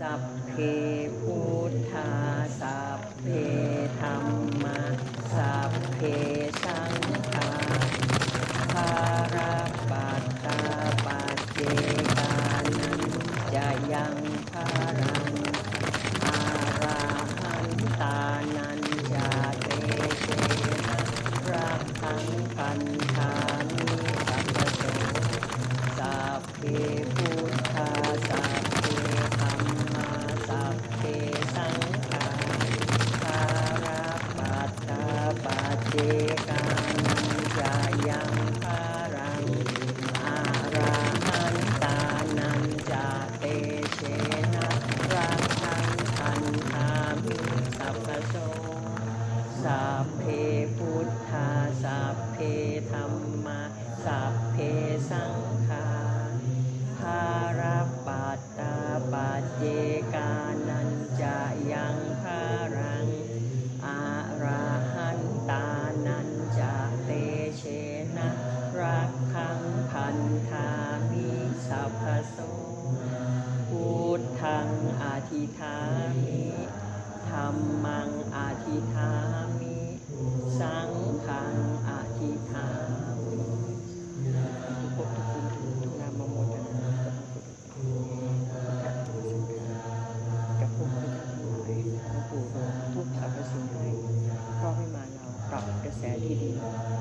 สัพเพพุทธาสัพเพธรรมาสัพเพสังฆาภาราปัตตาปัจเจกานันจะยังภารังอาราหันตานันจะเตเชนะรักขังพันธามิสัพพโสสัพเพ พเพพุทธาสัพเพธรรมาสัพเพสังฆาภารปัตตาปัจเจกานันจะยังภารังอาราหันตานันจะเตเชนะรักขังพันธามิสัพพโสพุทธังอาทิธามิธรรมังอาทิธา 在地里。